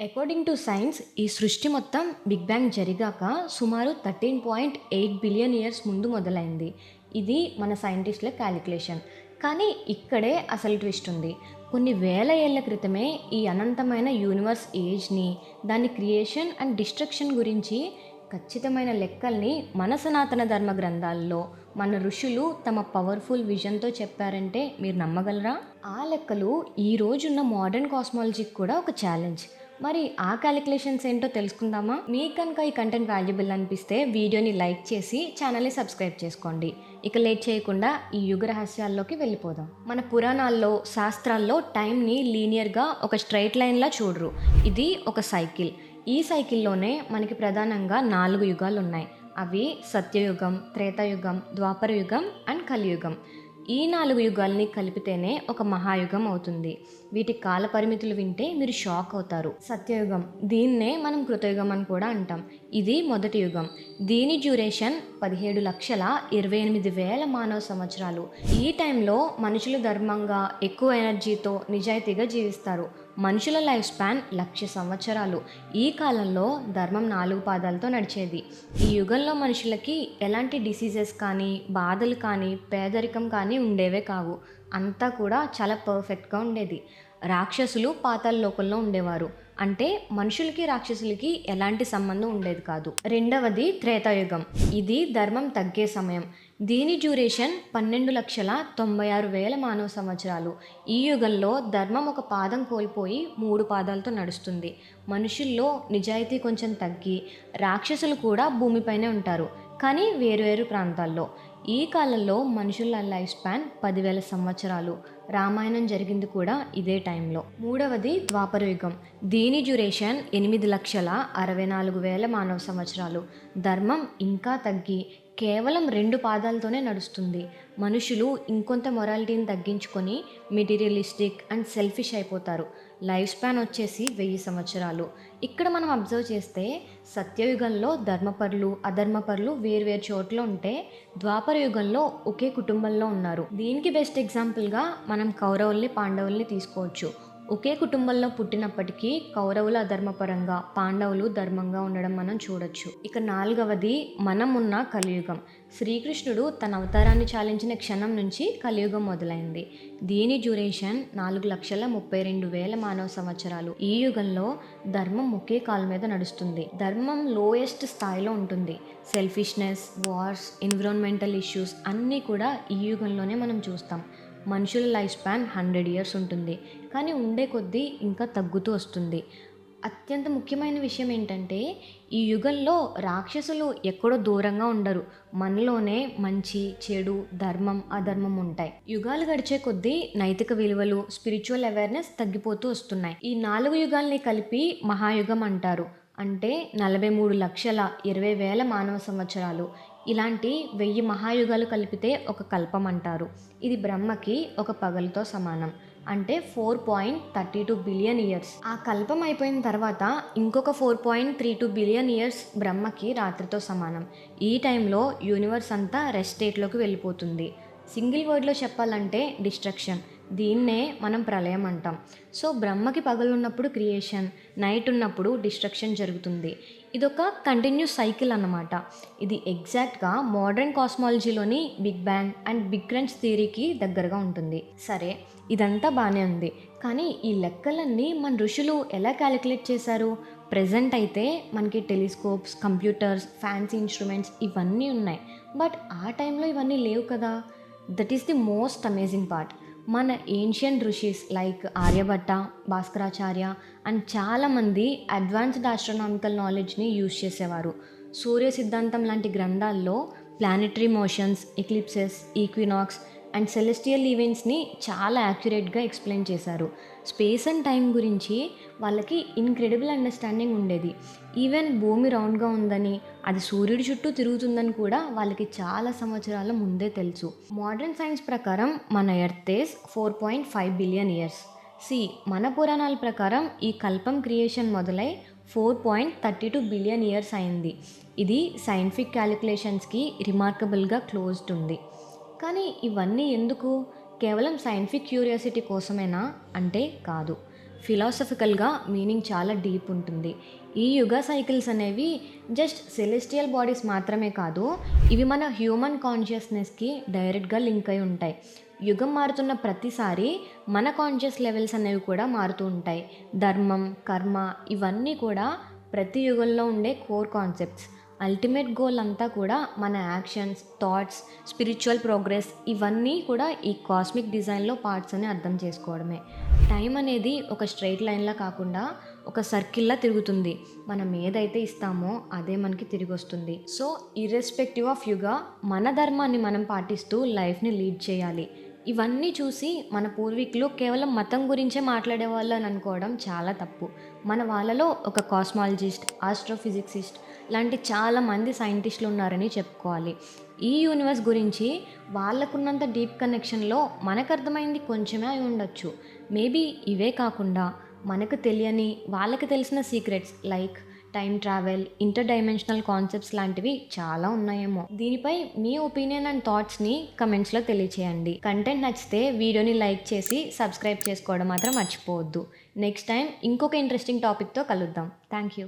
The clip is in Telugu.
అకార్డింగ్ టు సైన్స్ ఈ సృష్టి మొత్తం బిగ్ బ్యాంగ్ జరిగాక సుమారు thirteen point eight billion years ముందు మొదలైంది. ఇది మన సైంటిస్టుల క్యాలిక్యులేషన్ కానీ ఇక్కడే అసలు ట్విస్ట్ ఉంది. కొన్ని వేల ఏళ్ళ క్రితమే ఈ అనంతమైన యూనివర్స్ ఏజ్ని దాని క్రియేషన్ అండ్ డిస్ట్రక్షన్ గురించి ఖచ్చితమైన లెక్కల్ని మన సనాతన ధర్మ గ్రంథాల్లో మన ఋషులు తమ పవర్ఫుల్ విజన్తో చెప్పారంటే మీరు నమ్మగలరా? ఆ లెక్కలు ఈ రోజున్న మోడర్న్ కాస్మాలజీకి కూడా ఒక ఛాలెంజ్ మరి ఆ క్యాలిక్యులేషన్స్ ఏంటో తెలుసుకుందామా? మీకు కనుక ఈ కంటెంట్ వాల్యుబుల్ అనిపిస్తే వీడియోని లైక్ చేసి ఛానల్ని సబ్స్క్రైబ్ చేసుకోండి. ఇక లేట్ చేయకుండా ఈ యుగ రహస్యాల్లోకి వెళ్ళిపోదాం. మన పురాణాల్లో శాస్త్రాల్లో టైంని లీనియర్గా ఒక స్ట్రైట్ లైన్లా చూడరు. ఇది ఒక సైకిల్ ఈ సైకిల్లోనే మనకి ప్రధానంగా నాలుగు యుగాలు ఉన్నాయి. అవి సత్యయుగం త్రేతాయుగం ద్వాపర యుగం అండ్ కలియుగం. ఈ నాలుగు యుగాల్ని కలిపితేనే ఒక మహాయుగం అవుతుంది. వీటి కాల పరిమితులు వింటే మీరు షాక్ అవుతారు. సత్యయుగం. దీన్నే మనం కృతయుగం అని కూడా అంటాం. ఇది మొదటి యుగం. దీని డ్యూరేషన్ పదిహేడు లక్షల ఇరవై ఎనిమిది వేల మానవ సంవత్సరాలు. ఈ టైంలో మనుషులు ధర్మంగా ఎక్కువ ఎనర్జీతో నిజాయితీగా జీవిస్తారు. మనుషుల లైఫ్ స్పాన్ లక్ష సంవత్సరాలు. ఈ కాలంలో ధర్మం నాలుగు పాదాలతో నడిచేది. ఈ యుగంలో మనుషులకి ఎలాంటి డిసీజెస్ కానీ బాధలు కానీ పేదరికం కానీ ఉండేవే కావు. అంతా కూడా చాలా పర్ఫెక్ట్గా ఉండేది. రాక్షసులు పాతాల లోకంలో ఉండేవారు. అంటే మనుషులకి రాక్షసులకి ఎలాంటి సంబంధం ఉండేది కాదు. రెండవది త్రేతాయుగం. ఇది ధర్మం తగ్గే సమయం. దీని డ్యూరేషన్ పన్నెండు లక్షల తొంభై ఆరు వేల మానవ సంవత్సరాలు. ఈ యుగంలో ధర్మం ఒక పాదం కోల్పోయి మూడు పాదాలతో నడుస్తుంది. మనుషుల్లో నిజాయితీ కొంచెం తగ్గి రాక్షసులు కూడా భూమిపైనే ఉంటారు. కానీ వేరు వేరు ప్రాంతాల్లో. ఈ కాలంలో మనుషుల లైఫ్ స్పాన్ పదివేల సంవత్సరాలు. రామాయణం జరిగింది కూడా ఇదే టైంలో. మూడవది ద్వాపర యుగం. దీని డ్యూరేషన్ ఎనిమిది లక్షల అరవై నాలుగు వేల మానవ సంవత్సరాలు. ధర్మం ఇంకా తగ్గి కేవలం రెండు పాదాలతోనే నడుస్తుంది. మనుషులు ఇంకొంత మొరాలిటీని తగ్గించుకొని మెటీరియలిస్టిక్ అండ్ సెల్ఫిష్ అయిపోతారు. లైఫ్ స్పాన్ వచ్చేసి వెయ్యి సంవత్సరాలు. ఇక్కడ మనం అబ్జర్వ్ చేస్తే సత్యయుగంలో ధర్మపరులు అధర్మపరులు వేరువేరు చోట్ల ఉంటే ద్వాపర యుగంలో ఒకే కుటుంబంలో ఉన్నారు. దీనికి బెస్ట్ ఎగ్జాంపుల్గా మనం కౌరవుల్ని పాండవుల్ని తీసుకోవచ్చు. ఒకే కుటుంబంలో పుట్టినప్పటికీ కౌరవులు అధర్మపరంగా పాండవులు ధర్మంగా ఉండడం మనం చూడొచ్చు. ఇక నాలుగవది మనం ఉన్న కలియుగం. శ్రీకృష్ణుడు తన అవతారాన్ని చాలించిన క్షణం నుంచి కలియుగం మొదలైంది. దీని డ్యూరేషన్ నాలుగు లక్షల ముప్పై రెండు వేల మానవ సంవత్సరాలు. ఈ యుగంలో ధర్మం ఒకే కాలు మీద నడుస్తుంది. ధర్మం లోయెస్ట్ స్థాయిలో ఉంటుంది. సెల్ఫిష్నెస్ వార్స్ ఎన్విరాన్మెంటల్ ఇష్యూస్ అన్నీ కూడా ఈ యుగంలోనే మనం చూస్తాం. మనుషుల లైఫ్ స్పాన్ హండ్రెడ్ ఇయర్స్ ఉంటుంది. కానీ ఉండే కొద్దీ ఇంకా తగ్గుతూ వస్తుంది. అత్యంత ముఖ్యమైన విషయం ఏంటంటే ఈ యుగంలో రాక్షసులు ఎక్కడో దూరంగా ఉండరు. మనలోనే మంచి చెడు ధర్మం అధర్మం ఉంటాయి. యుగాలు గడిచే కొద్దీ నైతిక విలువలు స్పిరిచువల్ అవేర్నెస్ తగ్గిపోతూ వస్తున్నాయి. ఈ నాలుగు యుగాల్ని కలిపి మహాయుగం అంటారు. అంటే నలభై మూడు లక్షల ఇరవై వేల మానవ సంవత్సరాలు. ఇలాంటి వెయ్యి మహాయుగాలు కలిపితే ఒక కల్పం అంటారు. ఇది బ్రహ్మకి ఒక పగలతో సమానం. అంటే four point thirty two billion years. ఆ కల్పం అయిపోయిన తర్వాత ఇంకొక four point three two billion years బ్రహ్మకి రాత్రితో సమానం. ఈ టైంలో యూనివర్స్ అంతా రెస్ట్ స్టేట్లోకి వెళ్ళిపోతుంది. సింగిల్ వర్డ్లో చెప్పాలంటే డిస్ట్రక్షన్. దీన్నే మనం ప్రళయం అంటాం. సో బ్రహ్మకి పగలున్నప్పుడు క్రియేషన్ నైట్ ఉన్నప్పుడు డిస్ట్రక్షన్ జరుగుతుంది. ఇదొక కంటిన్యూస్ సైకిల్ అన్నమాట. ఇది ఎగ్జాక్ట్గా modern కాస్మాలజీలోని big bang and big crunch థియరీకి దగ్గరగా ఉంటుంది. సరే ఇదంతా బాగానే ఉంది. కానీ ఈ లెక్కలన్నీ మన ఋషులు ఎలా క్యాలిక్యులేట్ చేశారు? ప్రజెంట్ అయితే మనకి టెలిస్కోప్స్ కంప్యూటర్స్ ఫ్యాన్సీ ఇన్స్ట్రుమెంట్స్ ఇవన్నీ ఉన్నాయి. బట్ ఆ టైంలో ఇవన్నీ లేవు కదా. That is the most amazing part. మన ancient rishis like Aryabhata Bhaskaracharya and చాలామంది అడ్వాన్స్డ్ ఆస్ట్రోనామికల్ నాలెడ్జ్ని యూజ్ చేసేవారు. సూర్య సిద్ధాంతం లాంటి గ్రంథాల్లో planetary motions eclipses equinox and celestial ఈవెంట్స్ని చాలా యాక్యురేట్గా ఎక్స్ప్లెయిన్ చేశారు. స్పేస్ అండ్ టైం గురించి వాళ్ళకి ఇన్క్రెడిబుల్ అండర్స్టాండింగ్ ఉండేది. ఈవెన్ భూమి రౌండ్గా ఉందని అది సూర్యుడి చుట్టూ తిరుగుతుందని కూడా వాళ్ళకి చాలా సంవత్సరాల ముందే తెలుసు. మోడర్న్ సైన్స్ ప్రకారం మన earth age four point five billion years. C మన పురాణాల ప్రకారం ఈ కల్పం క్రియేషన్ మొదలై four point thirty two billion years అయింది. ఇది సైంటిఫిక్ క్యాలిక్యులేషన్స్కి రిమార్కబుల్గా క్లోజ్డ్ ఉంది. కానీ ఇవన్నీ ఎందుకు? కేవలం సైంటిఫిక్ క్యూరియాసిటీ కోసమేనా? అంటే కాదు. ఫిలాసఫికల్గా మీనింగ్ చాలా డీప్ ఉంటుంది. ఈ యుగ సైకిల్స్ అనేవి జస్ట్ సెలెస్టియల్ బాడీస్ మాత్రమే కాదు ఇవి మన హ్యూమన్ కాన్షియస్నెస్కి డైరెక్ట్గా లింక్ అయి ఉంటాయి. యుగం మారుతున్న ప్రతిసారి మన కాన్షియస్ లెవెల్స్ అనేవి కూడా మారుతూ ఉంటాయి. ధర్మం కర్మ ఇవన్నీ కూడా ప్రతి యుగంలో ఉండే కోర్ కాన్సెప్ట్స్ అల్టిమేట్ గోల్ అంతా కూడా మన యాక్షన్స్ థాట్స్ స్పిరిచువల్ ప్రోగ్రెస్ ఇవన్నీ కూడా ఈ కాస్మిక్ డిజైన్లో పార్ట్స్ అని అర్థం చేసుకోవడమే. టైం అనేది ఒక స్ట్రైట్ లైన్లా కాకుండా ఒక సర్కిల్లా తిరుగుతుంది. మనం ఏదైతే ఇస్తామో అదే మనకి తిరిగి వస్తుంది సో ఇర్రెస్పెక్టివ్ ఆఫ్ యుగా మన ధర్మాన్ని మనం పాటిస్తూ లైఫ్ని లీడ్ చేయాలి. ఇవన్నీ చూసి మన పూర్వీకులు కేవలం మతం గురించే మాట్లాడేవాళ్ళు అని అనుకోవడం చాలా తప్పు. మన వాళ్ళలో ఒక కాస్మాలజిస్ట్ ఆస్ట్రోఫిజిక్సిస్ట్ లాంటి చాలా మంది సైంటిస్టులు ఉన్నారని చెప్పుకోవాలి. ఈ యూనివర్స్ గురించి వాళ్ళకున్నంత డీప్ కనెక్షన్లో మనకు అర్థమైంది కొంచెమే అయి ఉండొచ్చు. మేబీ ఇవే కాకుండా మనకు తెలియని వాళ్ళకి తెలిసిన secrets like time travel interdimensional concepts లాంటివి చాలా ఉన్నాయేమో. దీనిపై మీ ఒపీనియన్ అండ్ థాట్స్ని కమెంట్స్లో తెలియచేయండి. కంటెంట్ నచ్చితే వీడియోని లైక్ చేసి సబ్స్క్రైబ్ చేసుకోవడం మాత్రం మర్చిపోవద్దు. నెక్స్ట్ టైం ఇంకొక ఇంట్రెస్టింగ్ టాపిక్తో కలుద్దాం. Thank you